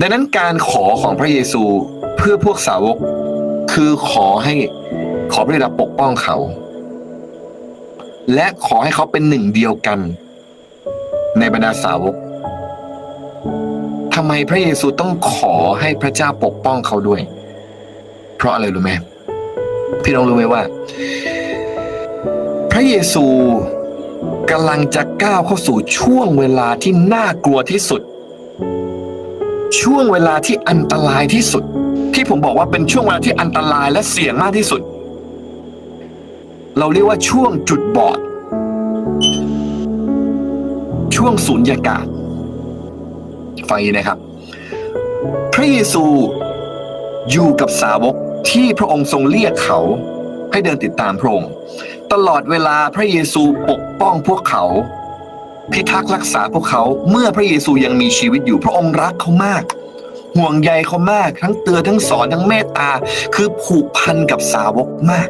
ดังนั้นการขอของพระเยซูเพื่อพวกสาวก คือขอให้ขอพระบิดาปกป้องเขา และขอให้เขาเป็นหนึ่งเดียวกัน ในบรรดาสาวกทำไมพระเยซูต้องขอให้พระเจ้าปกป้องเขาด้วย เพราะอะไรรู้ไหมพี่น้องรู้ไหมว่า พระเยซูกำลังจะก้าวเข้าสู่ช่วงเวลาที่น่ากลัวที่สุด ช่วงเวลาที่อันตรายที่สุด ที่ผมบอกว่าเป็นช่วงเวลาที่อันตรายและเสี่ยงมากที่สุด เราเรียกว่าช่วงจุดบอด ช่วงสูญญากาศฟังนะครับ พระเยซูอยู่กับสาวกที่พระองค์ทรงเรียกเขา ให้เดินติดตามพระองค์ตลอดเวลาพระเยซูปกป้องพวกเขา พิทักษ์รักษาพวกเขาเมื่อพระเยซูยังมีชีวิตอยู่พระองค์รักเขามาก ห่วงใยเขามาก ทั้งเตือนทั้งสอนทั้งเมตตา คือผูกพันกับสาวกมาก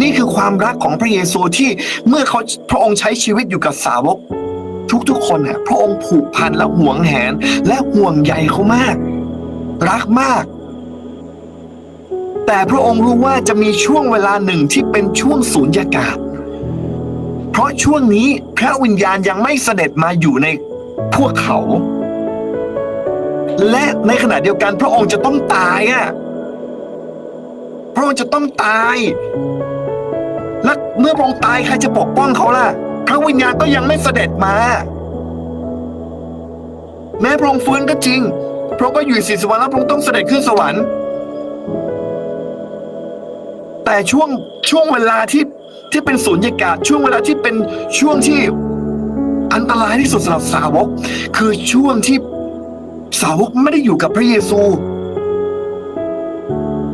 นี่คือความรักของพระเยซูที่เมื่อเขาพระองค์ใช้ชีวิตอยู่กับสาวก ทุกๆคนน่ะพระองค์ผูกพันและห่วงแหนและห่วงใยเขามาก รักมาก แต่พระองค์รู้ว่าจะมีช่วงเวลาหนึ่งที่เป็นช่วงสูญญากาศ เพราะช่วงนี้พระวิญญาณยังไม่เสด็จมาอยู่ในพวกเขา และในขณะเดียวกันพระองค์จะต้องตายอะพระองค์จะต้องตาย และเมื่อพระองค์ตายใครจะปกป้องเขาล่ะพระวิญญาณก็ยังไม่เสด็จมา แม้พระองค์ฟื้นก็จริง พระองค์ก็อยู่สี่สิบวันแล้วพระองค์ต้องเสด็จขึ้นสวรรค์ แต่ช่วงช่วงเวลาที่ที่เป็นสูญญากาศช่วงเวลาที่เป็นช่วงที่อันตรายที่สุดสำหรับสาวก คือช่วงที่ สาวกไม่ได้อยู่กับพระเยซู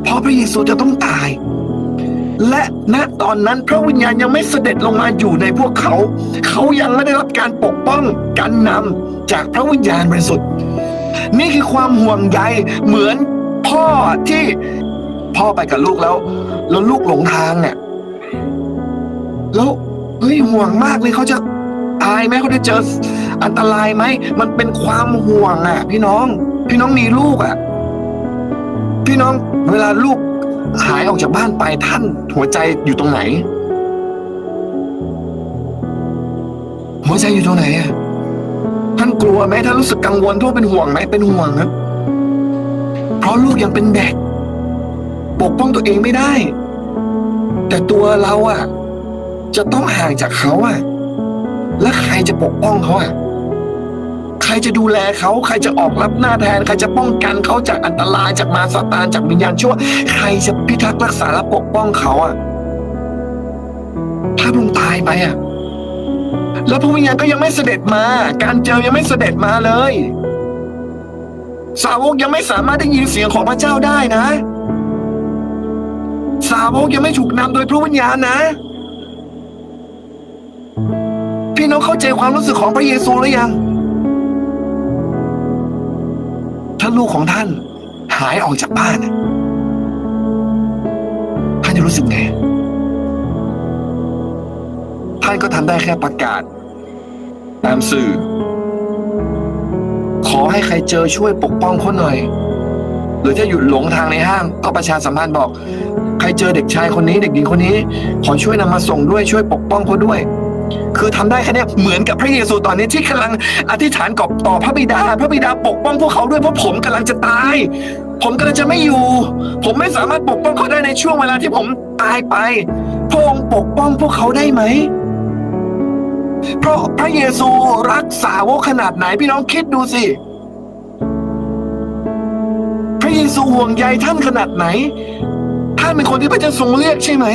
เพราะพระเยซูจะต้องตาย และณตอนนั้นพระวิญญาณยังไม่เสด็จลงมาอยู่ในพวกเขา เขายังไม่ได้รับการปกป้องการนำจากพระวิญญาณบริสุทธิ์นี่คือความห่วงใยเหมือนพ่อที่พ่อไปกับลูกแล้ว แล้วลูกหลงทางเนี่ยแล้วเฮ้ยห่วงมากเลยเขาจะตายไหมเขาจะเจอ อันตรายไหม มันเป็นความห่วงอะ พี่น้อง พี่น้องมีลูกอะ พี่น้องเวลาลูกหายออกจากบ้านไปท่านหัวใจอยู่ตรงไหน หัวใจอยู่ตรงไหนอะท่านกลัวไหมท่านรู้สึกกังวลทั่วเป็นห่วงไหมเป็นห่วงครับ เพราะลูกยังเป็นเด็ก ปกป้องตัวเองไม่ได้ แต่ตัวเราอะ จะต้องห่างจากเขาอะ แล้วใครจะปกป้องเขาอะ รจะดูแลเขาใครจะออกรับหน้าแทน ใครจะป้องกันเขาจากอันตรายจากมารซาตานจากวิญญาณชั่ว ใครจะพิทักษ์รักษาและปกป้องเขาอะถ้าพระองตายไปอะแล้วพระวิญญาณก็ยังไม่เสด็จมา การเจอยังไม่เสด็จมาเลย สาวกยังไม่สามารถได้ยินเสียงของพระเจ้าได้นะ สาวกยังไม่ถูกนำโดยพระวิญญาณนะ พี่น้องเข้าใจความรู้สึกของพระเยซูหรือยังาลูกของท่าน หายออกจากบ้าน ท่านจะรู้สึกไง ท่านก็ทำได้แค่ประกาศ ตามสื่อ ขอให้ใครเจอช่วยปกป้องเขาหน่อย หรือถ้าหยุดหลงทางในห้าง ก็ประชาสัมพันธ์บอก ใครเจอเด็กชายคนนี้ เด็กหญิงคนนี้ ขอช่วยนำมาส่งด้วยช่วยปกป้องเขาด้วย คือทำได้แค่นี้เหมือนกับพระเยซูตอนนี้ที่กำลังอธิษฐานกับต่อพระบิดา พระบิดาปกป้องพวกเขาด้วยเพราะผมกำลังจะตาย ผมกำลังจะไม่อยู่ ผมไม่สามารถปกป้องเขาได้ในช่วงเวลาที่ผมตายไปพระองค์ปกป้องพวกเขาได้ไหมเพราะพระเยซูรักษาวกขนาดไหนพี่น้องคิดดูสิพระเยซูห่วงใยท่านขนาดไหนท่านเป็นคนที่พระเจ้าทรงเรียกใช่ไหม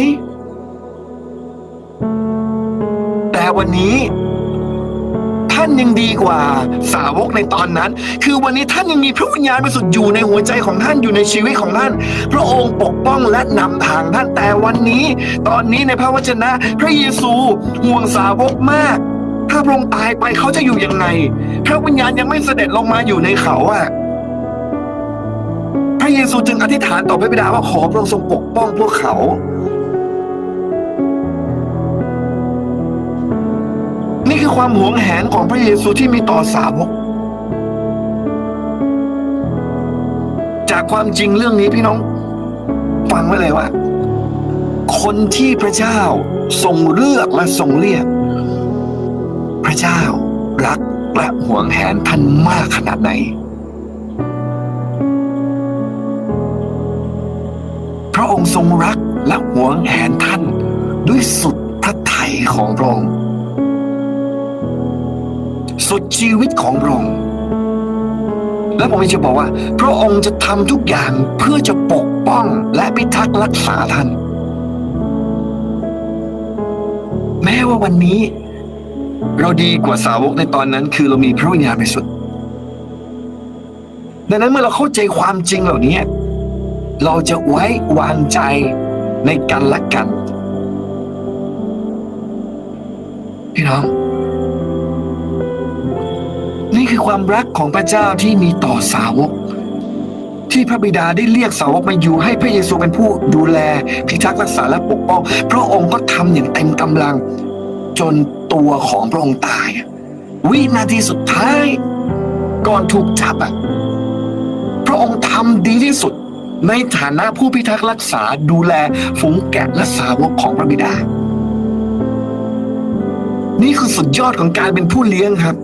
วันนี้ ท่านยังดีกว่าสาวกในตอนนั้น คือวันนี้ท่านยังมีพระวิญญาณบริสุทธิ์อยู่ในหัวใจของท่านอยู่ในชีวิตของท่าน พระองค์ปกป้องและนำทางท่านแต่วันนี้ ตอนนี้ในพระวจนะ พระเยซูห่วงสาวกมาก ถ้าพระองค์ตายไปเขาจะอยู่ยังไง พระวิญญาณยังไม่เสด็จลงมาอยู่ในเขาอะพระเยซูจึงอธิษฐานต่อพระบิดาว่าขอพระองค์ทรงปกป้องพวกเขา ความหวงแหนของพระเยซูที่มีต่อสาวก จากความจริงเรื่องนี้พี่น้อง ฟังไว้เลยว่า คนที่พระเจ้าทรงเลือกและทรงเรียก พระเจ้ารักและหวงแหนท่านมากขนาดไหน พระองค์ทรงรักและหวงแหนท่านด้วยสุดพระทัยของพระองค์ สุดชีวิตของพระองค์และผมจะบอกว่า พระองค์จะทำทุกอย่างเพื่อจะปกป้องและพิทักษ์รักษาท่าน แม้ว่าวันนี้ เราดีกว่าสาวกในตอนนั้น คือเรามีพระวิญญาณบริสุทธิ์ดังนั้นเมื่อเราเข้าใจความจริงเหล่านี้ เราจะไว้วางใจในกันและกัน พี่น้อง นี่คือความรักของพระเจ้าที่มีต่อสาวก ที่พระบิดาได้เรียกสาวกมาอยู่ให้พระเยซูเป็นผู้ดูแลพิทักษ์รักษาและปกป้องพระองค์ก็ทำอย่างเต็มกำลัง จนตัวของพระองค์ตาย วินาทีสุดท้ายก่อนถูกจับอะพระองค์ทำดีที่สุดในฐานะผู้พิทักษ์รักษาดูแลฝูงแกะและสาวกของพระบิดา นี่คือสุดยอดของการเป็นผู้เลี้ยงครับ